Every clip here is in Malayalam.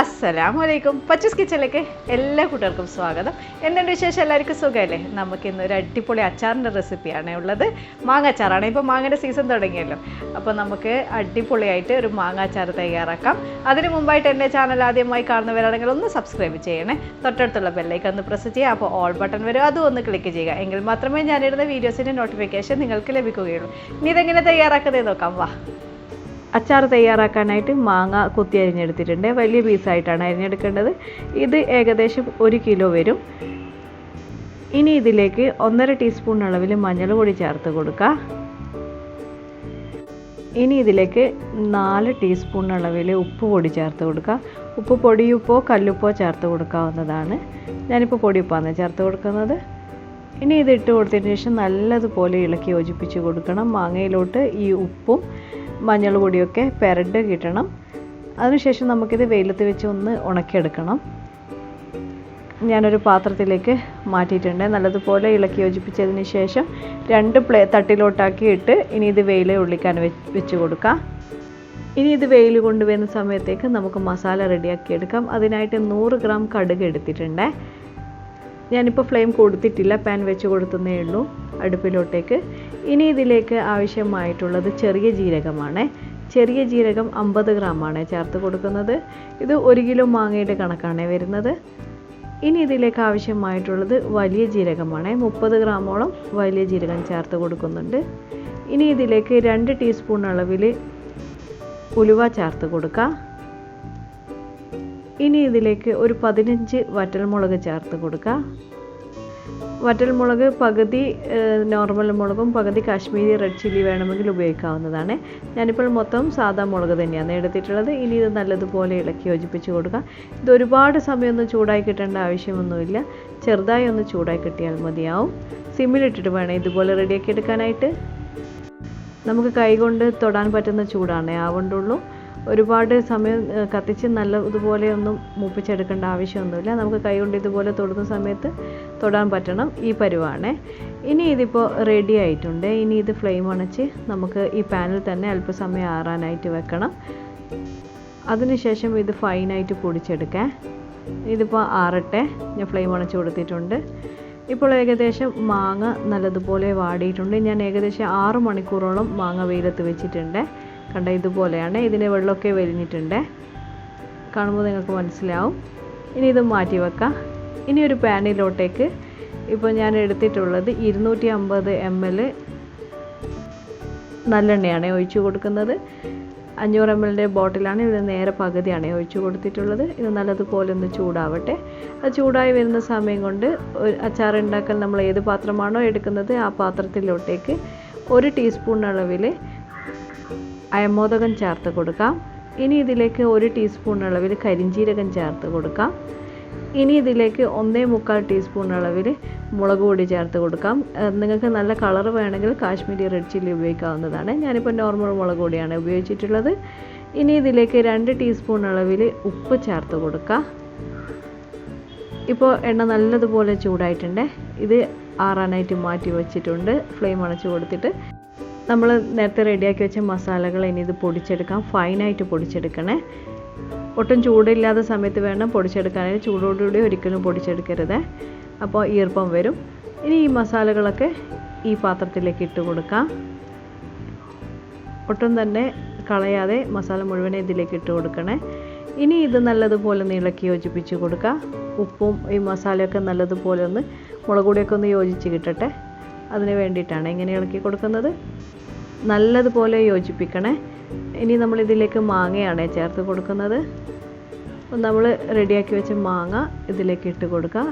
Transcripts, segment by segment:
അസ്സലാമു വലൈക്കും പച്ചസ് കിച്ചണിലേക്ക് എല്ലാ കൂട്ടുകാർക്കും സ്വാഗതം. എന്തുണ്ട് വിശേഷം? എല്ലാവർക്കും സുഖമല്ലേ? നമുക്ക് ഇന്ന് ഒരു അടിപൊളി അച്ചാറിന്റെ റെസിപ്പിയാണ് ഉള്ളത്. മാങ്ങ അച്ചാറാണ്. ഇപ്പോൾ മാങ്ങയുടെ സീസൺ തുടങ്ങിയല്ലോ. അപ്പോൾ നമുക്ക് അടിപൊളിയായിട്ട് ഒരു മാങ്ങ അച്ചാർ തയ്യാറാക്കാം. അതിന് മുമ്പായിട്ട് എന്റെ ചാനൽ ആദ്യമായി കാണുന്നവരാണെങ്കിൽ ഒന്ന് സബ്സ്ക്രൈബ് ചെയ്യണേ. തൊട്ടടുത്തുള്ള ബെല്ലൈക്ക് ഒന്ന് പ്രസ് ചെയ്യുക. അപ്പോൾ ഓൾ ബട്ടൺ വരും. അതും ഒന്ന് ക്ലിക്ക് ചെയ്യുക. എങ്കിൽ മാത്രമേ ഞാനിടുന്ന വീഡിയോസിന്റെ നോട്ടിഫിക്കേഷൻ നിങ്ങൾക്ക് ലഭിക്കുകയുള്ളൂ. ഇനി ഇതെങ്ങനെ തയ്യാറാക്കുന്നത് നോക്കാം. വാ. അച്ചാർ തയ്യാറാക്കാനായിട്ട് മാങ്ങ കുത്തി അരിഞ്ഞെടുത്തിട്ടുണ്ട്. വലിയ പീസായിട്ടാണ് അരിഞ്ഞെടുക്കേണ്ടത്. ഇത് ഏകദേശം ഒരു കിലോ വരും. ഇനി ഇതിലേക്ക് ഒന്നര ടീസ്പൂൺ അളവിൽ മഞ്ഞൾ പൊടി ചേർത്ത് കൊടുക്കുക ഇനി ഇതിലേക്ക് നാല് ടീസ്പൂൺ അളവിൽ ഉപ്പ് പൊടി ചേർത്ത് കൊടുക്കുക ഉപ്പ് പൊടിയുപ്പോ കല്ലുപ്പോ ചേർത്ത് കൊടുക്കാവുന്നതാണ്. ഞാനിപ്പോൾ പൊടിയുപ്പാണ് ചേർത്ത് കൊടുക്കുന്നത്. ഇനി ഇത് ഇട്ട് കൊടുത്തതിന് ശേഷം നല്ലതുപോലെ ഇളക്കി യോജിപ്പിച്ച് കൊടുക്കണം. മാങ്ങയിലോട്ട് ഈ ഉപ്പും മഞ്ഞൾ പൊടിയൊക്കെ പെരണ്ട് കിട്ടണം. അതിനുശേഷം നമുക്കിത് വെയിലത്ത് വെച്ച് ഒന്ന് ഉണക്കിയെടുക്കണം. ഞാനൊരു പാത്രത്തിലേക്ക് മാറ്റിയിട്ടുണ്ട്. നല്ലതുപോലെ ഇളക്കി യോജിപ്പിച്ചതിന് ശേഷം രണ്ട് പ്ലേ തട്ടിലോട്ടാക്കി ഇട്ട് ഇനി ഇത് വെയിൽ ഉള്ളിക്കാൻ വെച്ച് കൊടുക്കാം. ഇനി ഇത് വെയിൽ കൊണ്ടുവരുന്ന സമയത്തേക്ക് നമുക്ക് മസാല റെഡിയാക്കി എടുക്കാം അതിനായിട്ട് നൂറ് ഗ്രാം കടുക് എടുത്തിട്ടുണ്ട്. ഞാനിപ്പോൾ ഫ്ലെയിം കൊടുത്തിട്ടില്ല പാൻ വെച്ച് കൊടുത്തതേ ഉള്ളൂ അടുപ്പിലോട്ടേക്ക്. ഇനി ഇതിലേക്ക് ആവശ്യമായിട്ടുള്ളത് ചെറിയ ജീരകമാണ്. ചെറിയ ജീരകം അമ്പത് ഗ്രാമാണ് ചേർത്ത് കൊടുക്കുന്നത്. ഇത് ഒരു കിലോ മാങ്ങയുടെ കണക്കാണ് വരുന്നത്. ഇനി ഇതിലേക്ക് ആവശ്യമായിട്ടുള്ളത് വലിയ ജീരകമാണ്. മുപ്പത് ഗ്രാമോളം വലിയ ജീരകം ചേർത്ത് കൊടുക്കുന്നുണ്ട്. ഇനി ഇതിലേക്ക് രണ്ട് ടീസ്പൂൺ അളവിൽ ഉലുവ ചേർത്ത് കൊടുക്കുക ഇനി ഇതിലേക്ക് ഒരു പതിനഞ്ച് വറ്റൽമുളക് ചേർത്ത് കൊടുക്കുക വറ്റൽമുളക് പകുതി നോർമൽ മുളകും പകുതി കാശ്മീരി റെഡ് ചില്ലി വേണമെങ്കിൽ ഉപയോഗിക്കാവുന്നതാണ്. ഞാനിപ്പോൾ മൊത്തം സാധാ മുളക് തന്നെയാണ് എടുത്തിട്ടുള്ളത്. ഇനി ഇത് നല്ലതുപോലെ ഇളക്കി യോജിപ്പിച്ച് കൊടുക്കുക ഇത് ഒരുപാട് സമയമൊന്നും ചൂടായി കിട്ടേണ്ട ആവശ്യമൊന്നുമില്ല. ചെറുതായി ഒന്ന് ചൂടായി കിട്ടിയാൽ മതിയാവും. സിമ്മിലിട്ടിട്ട് വേണം ഇതുപോലെ റെഡിയാക്കി എടുക്കാനായിട്ട്. നമുക്ക് കൈകൊണ്ട് തൊടാൻ പറ്റുന്ന ചൂടാണേ. ആവണ്ടുള്ളൂ ഒരുപാട് സമയം കത്തിച്ച് നല്ല ഇതുപോലെ ഒന്നും മൂപ്പിച്ചെടുക്കേണ്ട ആവശ്യമൊന്നുമില്ല. നമുക്ക് കൈകൊണ്ട് ഇതുപോലെ തൊടുന്ന സമയത്ത് തൊടാൻ പറ്റണം. ഈ പരുവാണ്. ഇനി ഇതിപ്പോൾ റെഡി ആയിട്ടുണ്ട്. ഇനി ഇത് ഫ്ലെയിം അണച്ച് നമുക്ക് ഈ പാനിൽ തന്നെ അല്പസമയം ആറാനായിട്ട് വെക്കണം. അതിനുശേഷം ഇത് ഫൈനായിട്ട് പൊടിച്ചെടുക്കാം. ഇതിപ്പോൾ ആറട്ടെ. ഞാൻ ഫ്ലെയിം അണച്ച് കൊടുത്തിട്ടുണ്ട്. ഇപ്പോൾ ഏകദേശം മാങ്ങ നല്ലതുപോലെ വാടിയിട്ടുണ്ട്. ഞാൻ ഏകദേശം ആറ് മണിക്കൂറോളം മാങ്ങ വെയിലത്ത് വെച്ചിട്ടുണ്ട്. കണ്ട ഇതുപോലെയാണ്. ഇതിന് വെള്ളമൊക്കെ വലിഞ്ഞിട്ടുണ്ട് കാണുമ്പോൾ നിങ്ങൾക്ക് മനസ്സിലാവും. ഇനി ഇത് മാറ്റി വെക്കാം. ഇനി ഒരു പാനിലോട്ടേക്ക്. ഇപ്പോൾ ഞാൻ എടുത്തിട്ടുള്ളത് ഇരുന്നൂറ്റി അമ്പത് എം എൽ നല്ലെണ്ണയാണ് ഒഴിച്ചു കൊടുക്കുന്നത്. അഞ്ഞൂറ് എം എല്ലിന്റെ ബോട്ടിലാണ്. ഇത് നേരെ പകുതിയാണ് ഒഴിച്ചു കൊടുത്തിട്ടുള്ളത്. ഇത് നല്ലതുപോലെ ഒന്ന് ചൂടാവട്ടെ. അത് ചൂടായി വരുന്ന സമയം കൊണ്ട് അച്ചാർ ഉണ്ടാക്കാൻ നമ്മൾ ഏത് പാത്രമാണോ എടുക്കുന്നത് ആ പാത്രത്തിലോട്ടേക്ക് ഒരു ടീസ്പൂൺ അളവിൽ അയമോദകം ചേർത്ത് കൊടുക്കാം. ഇനി ഇതിലേക്ക് ഒരു ടീസ്പൂൺ അളവിൽ കരിഞ്ചീരകം ചേർത്ത് കൊടുക്കാം. ഇനി ഇതിലേക്ക് ഒന്നേ മുക്കാൽ ടീസ്പൂൺ അളവിൽ മുളക് പൊടി ചേർത്ത് കൊടുക്കാം. നിങ്ങൾക്ക് നല്ല കളർ വേണമെങ്കിൽ കാശ്മീരി റെഡ് ചില്ലി ഉപയോഗിക്കാവുന്നതാണ്. ഞാനിപ്പോൾ നോർമൽ മുളക് പൊടിയാണ് ഉപയോഗിച്ചിട്ടുള്ളത്. ഇനി ഇതിലേക്ക് രണ്ട് ടീസ്പൂൺ അളവിൽ ഉപ്പ് ചേർത്ത് കൊടുക്കാം. ഇപ്പോൾ എണ്ണ നല്ലതുപോലെ ചൂടായിട്ടുണ്ട്. ഇത് ആറാനായിട്ട് മാറ്റി വെച്ചിട്ടുണ്ട്. ഫ്ലെയിം അണച്ച് കൊടുത്തിട്ട് നമ്മൾ നേരത്തെ റെഡിയാക്കി വെച്ച മസാലകൾ ഇനി ഇത് പൊടിച്ചെടുക്കാം. ഫൈനായിട്ട് പൊടിച്ചെടുക്കണേ. ഒട്ടും ചൂടില്ലാത്ത സമയത്ത് വേണം പൊടിച്ചെടുക്കാനായിട്ട്. ചൂടോടുകൂടി ഒരിക്കലും പൊടിച്ചെടുക്കരുത്. അപ്പോൾ ഈർപ്പം വരും. ഇനി ഈ മസാലകളൊക്കെ ഈ പാത്രത്തിലേക്ക് ഇട്ട് കൊടുക്കാം. ഒട്ടും തന്നെ കളയാതെ മസാല മുഴുവൻ ഇതിലേക്ക് ഇട്ട് കൊടുക്കണേ. ഇനി ഇത് നല്ലതുപോലെ ഒന്ന് ഇളക്കി യോജിപ്പിച്ച് കൊടുക്കുക ഉപ്പും ഈ മസാലയൊക്കെ നല്ലതുപോലെ ഒന്ന് മുളക് പൊടിയൊക്കെ ഒന്ന് യോജിച്ച് കിട്ടട്ടെ. അതിന് വേണ്ടിയിട്ടാണ് ഇങ്ങനെ ഇളക്കി കൊടുക്കുന്നത്. നല്ലതുപോലെ യോജിപ്പിക്കണേ. ഇനി നമ്മൾ ഇതിലേക്ക് മാങ്ങയാണ് ചേർത്ത് കൊടുക്കുന്നത്. നമ്മൾ റെഡിയാക്കി വെച്ച മാങ്ങ ഇതിലേക്ക് ഇട്ട് കൊടുക്കുക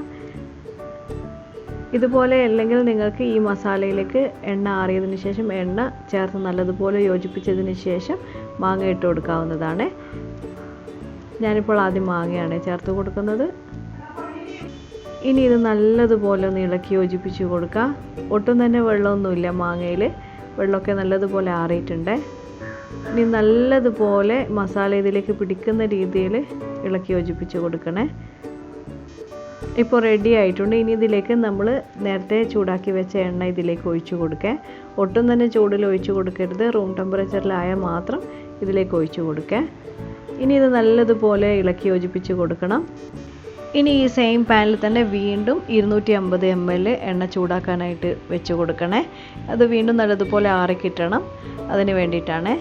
ഇതുപോലെ അല്ലെങ്കിൽ നിങ്ങൾക്ക് ഈ മസാലയിലേക്ക് എണ്ണ ആറിയതിന് ശേഷം എണ്ണ ചേർത്ത് നല്ലതുപോലെ യോജിപ്പിച്ചതിന് ശേഷം മാങ്ങ ഇട്ട് കൊടുക്കാവുന്നതാണ്. ഞാനിപ്പോൾ ആദ്യം മാങ്ങയാണ് ചേർത്ത് കൊടുക്കുന്നത്. ഇനി ഇത് നല്ലതുപോലെ ഒന്ന് ഇളക്കി യോജിപ്പിച്ച് കൊടുക്കുക ഒട്ടും തന്നെ വെള്ളമൊന്നുമില്ല മാങ്ങയിൽ വെള്ളമൊക്കെ നല്ലതുപോലെ ആറിയിട്ടുണ്ട്. ഇനി നല്ലതുപോലെ മസാല ഇതിലേക്ക് പിടിക്കുന്ന രീതിയിൽ ഇളക്കി യോജിപ്പിച്ച് കൊടുക്കണേ. ഇപ്പോൾ റെഡി ആയിട്ടുണ്ട്. ഇനി ഇതിലേക്ക് നമ്മൾ നേരത്തെ ചൂടാക്കി വെച്ച എണ്ണ ഇതിലേക്ക് ഒഴിച്ചു കൊടുക്കുക ഒട്ടും തന്നെ ചൂടിൽ ഒഴിച്ചു കൊടുക്കരുത്. റൂം ടെമ്പറേച്ചറിലായാൽ മാത്രം ഇതിലേക്ക് ഒഴിച്ചു കൊടുക്കുക ഇനി ഇത് നല്ലതുപോലെ ഇളക്കി യോജിപ്പിച്ച് കൊടുക്കണം. ഇനി ഈ സെയിം പാനിൽ തന്നെ വീണ്ടും ഇരുന്നൂറ്റി അമ്പത് എം എൽ എണ്ണ ചൂടാക്കാനായിട്ട് വെച്ച് കൊടുക്കണേ. അത് വീണ്ടും നല്ലതുപോലെ ആറിക്കിട്ടണം. അതിന് വേണ്ടിയിട്ടാണ്.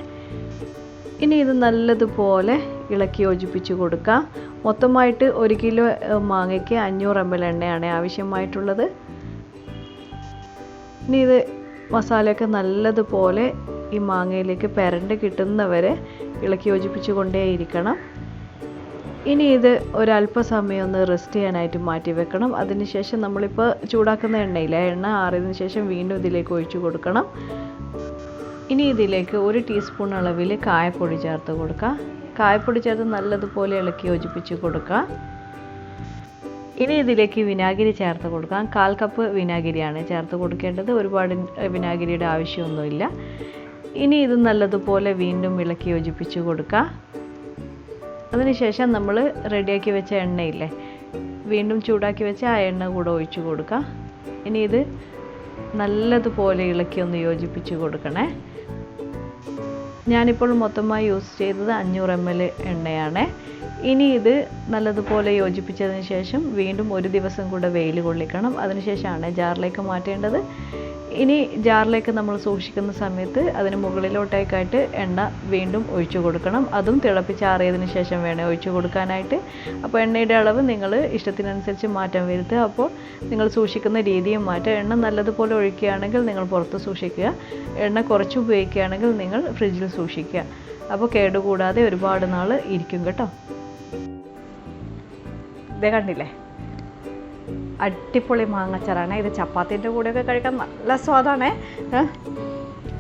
ഇനി ഇത് നല്ലതുപോലെ ഇളക്കി യോജിപ്പിച്ച് കൊടുക്കാം. മൊത്തമായിട്ട് ഒരു കിലോ മാങ്ങയ്ക്ക് അഞ്ഞൂറ് എം എൽ എണ്ണയാണ് ആവശ്യമായിട്ടുള്ളത്. ഇനി ഇത് മസാലയൊക്കെ നല്ലതുപോലെ ഈ മാങ്ങയിലേക്ക് പെരണ്ട് കിട്ടുന്നവരെ ഇളക്കി യോജിപ്പിച്ച് കൊണ്ടേയിരിക്കണം. ഇനി ഇത് ഒരല്പസമയം ഒന്ന് റെസ്റ്റ് ചെയ്യാനായിട്ട് മാറ്റി വെക്കണം. അതിനുശേഷം നമ്മളിപ്പോൾ ചൂടാക്കുന്ന എണ്ണയില്ല എണ്ണ ആറിയതിനു ശേഷം വീണ്ടും ഇതിലേക്ക് ഒഴിച്ചു കൊടുക്കണം. ഇനി ഇതിലേക്ക് ഒരു ടീസ്പൂൺ അളവിൽ കായപ്പൊടി ചേർത്ത് കൊടുക്കുക കായപ്പൊടി ചേർത്ത് നല്ലതുപോലെ ഇളക്കി യോജിപ്പിച്ച് കൊടുക്കുക ഇനി ഇതിലേക്ക് വിനാഗിരി ചേർത്ത് കൊടുക്കാം. കാൽ കപ്പ് വിനാഗിരിയാണ് ചേർത്ത് കൊടുക്കേണ്ടത്. ഒരുപാട് വിനാഗിരിയുടെ ആവശ്യമൊന്നുമില്ല. ഇനി ഇത് നല്ലതുപോലെ വീണ്ടും ഇളക്കി യോജിപ്പിച്ച് കൊടുക്കുക അതിനുശേഷം നമ്മൾ റെഡിയാക്കി വെച്ച എണ്ണയില്ലേ വീണ്ടും ചൂടാക്കി വെച്ച ആ എണ്ണ കൂടെ ഒഴിച്ചു കൊടുക്കുക ഇനി ഇത് നല്ലതുപോലെ ഇളക്കി ഒന്ന് യോജിപ്പിച്ച് കൊടുക്കണേ. ഞാനിപ്പോൾ മൊത്തമായി യൂസ് ചെയ്തത് അഞ്ഞൂറ് എം എൽ എണ്ണയാണ്. ഇനി ഇത് നല്ലതുപോലെ യോജിപ്പിച്ചതിന് ശേഷം വീണ്ടും ഒരു ദിവസം കൂടെ വെയിൽ കൊള്ളിക്കണം. അതിനുശേഷമാണ് ജാറിലേക്ക് മാറ്റേണ്ടത്. ഇനി ജാറിലേക്ക് നമ്മൾ സൂക്ഷിക്കുന്ന സമയത്ത് അതിന് മുകളിലോട്ടേക്കായിട്ട് എണ്ണ വീണ്ടും ഒഴിച്ചു കൊടുക്കണം. അതും തിളപ്പിച്ചാറിയതിന് ശേഷം വേണേൽ ഒഴിച്ചു കൊടുക്കാനായിട്ട്. അപ്പോൾ എണ്ണയുടെ അളവ് നിങ്ങൾ ഇഷ്ടത്തിനനുസരിച്ച് മാറ്റം വരുത്തുക. അപ്പോൾ നിങ്ങൾ സൂക്ഷിക്കുന്ന രീതിയും മാറ്റുക എണ്ണ നല്ലതുപോലെ ഒഴിക്കുകയാണെങ്കിൽ നിങ്ങൾ പുറത്ത് സൂക്ഷിക്കുക. എണ്ണ കുറച്ച് ഉപയോഗിക്കുകയാണെങ്കിൽ നിങ്ങൾ ഫ്രിഡ്ജിൽ സൂക്ഷിക്കുക. അപ്പോൾ കേടുകൂടാതെ ഒരുപാട് നാൾ ഇരിക്കും കേട്ടോ. ഇതേ കണ്ടില്ലേ? അടിപൊളി മാങ്ങച്ചാറാണ്. ഇത് ചപ്പാത്തിന്റെ കൂടെയൊക്കെ കഴിക്കാൻ നല്ല സ്വാദാണ്.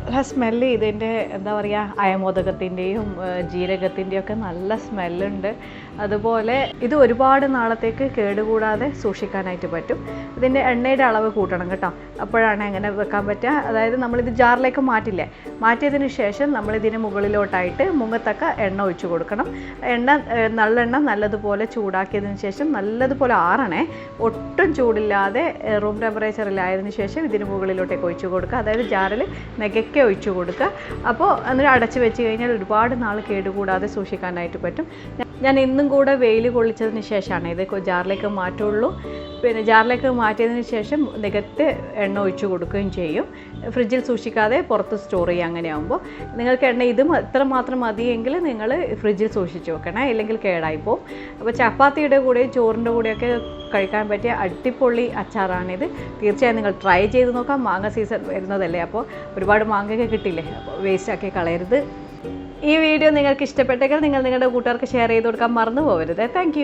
നല്ല സ്മെല്ല് ഇതിന്റെ എന്താ പറയുക അയമോദകത്തിന്റെയും ജീരകത്തിന്റെയും ഒക്കെ നല്ല സ്മെല്ലുണ്ട് അതുപോലെ ഇത് ഒരുപാട് നാളത്തേക്ക് കേടുകൂടാതെ സൂക്ഷിക്കാനായിട്ട് പറ്റും. ഇതിന്റെ എണ്ണയുടെ അളവ് കൂട്ടണം കേട്ടോ. അപ്പോഴാണ് അങ്ങനെ വെക്കാൻ പറ്റുക. അതായത് നമ്മളിത് ജാറിലേക്ക് മാറ്റില്ലേ? മാറ്റിയതിന് ശേഷം നമ്മളിതിന് മുകളിലോട്ടായിട്ട് മുങ്ങത്തക്ക എണ്ണ ഒഴിച്ചു കൊടുക്കണം. എണ്ണ നല്ലെണ്ണ നല്ലതുപോലെ ചൂടാക്കിയതിന് ശേഷം നല്ലതുപോലെ ആറണേ. ഒട്ടും ചൂടില്ലാതെ റൂം ടെമ്പറേച്ചറിലായതിന് ശേഷം ഇതിന് മുകളിലോട്ടേക്ക് ഒഴിച്ചു കൊടുക്കുക. അതായത് ജാറിൽ നെകയ്ക്ക് ഒഴിച്ചു കൊടുക്കുക. അപ്പോൾ എന്നിട്ട് അടച്ചു വെച്ച് കഴിഞ്ഞാൽ ഒരുപാട് നാൾ കേടുകൂടാതെ സൂക്ഷിക്കാനായിട്ട് പറ്റും. ഞാൻ ഇന്നും കൂടെ വെയിൽ കൊള്ളിച്ചതിന് ശേഷമാണ്. ഇത് ജാറിലേക്ക് മാറ്റുള്ളൂ. പിന്നെ ജാറിലേക്ക് മാറ്റിയതിന് ശേഷം നികത്ത് എണ്ണ ഒഴിച്ചു കൊടുക്കുകയും ചെയ്യും. ഫ്രിഡ്ജിൽ സൂക്ഷിക്കാതെ പുറത്ത് സ്റ്റോർ ചെയ്യുക അങ്ങനെയാകുമ്പോൾ നിങ്ങൾക്ക് എണ്ണ ഇത് എത്ര മാത്രം മതിയെങ്കിൽ നിങ്ങൾ ഫ്രിഡ്ജിൽ സൂക്ഷിച്ച് വെക്കണേ. ഇല്ലെങ്കിൽ കേടായിപ്പോവും അപ്പോൾ ചപ്പാത്തിയുടെ കൂടെയും ചോറിന്റെ കൂടെയൊക്കെ കഴിക്കാൻ പറ്റിയ അടിപൊളി അച്ചാറാണിത്. തീർച്ചയായും നിങ്ങൾ ട്രൈ ചെയ്ത് നോക്കാം. മാങ്ങ സീസൺ വരുന്നതല്ലേ? അപ്പോൾ ഒരുപാട് മാങ്ങയൊക്കെ കിട്ടില്ലേ അപ്പോൾ വേസ്റ്റ് ആക്കി കളയരുത്. ഈ വീഡിയോ നിങ്ങൾക്ക് ഇഷ്ടപ്പെട്ടെങ്കിൽ നിങ്ങൾ നിങ്ങളുടെ കൂട്ടുകാർക്ക് ഷെയർ ചെയ്ത് കൊടുക്കാൻ മറന്നു പോകരുത് താങ്ക്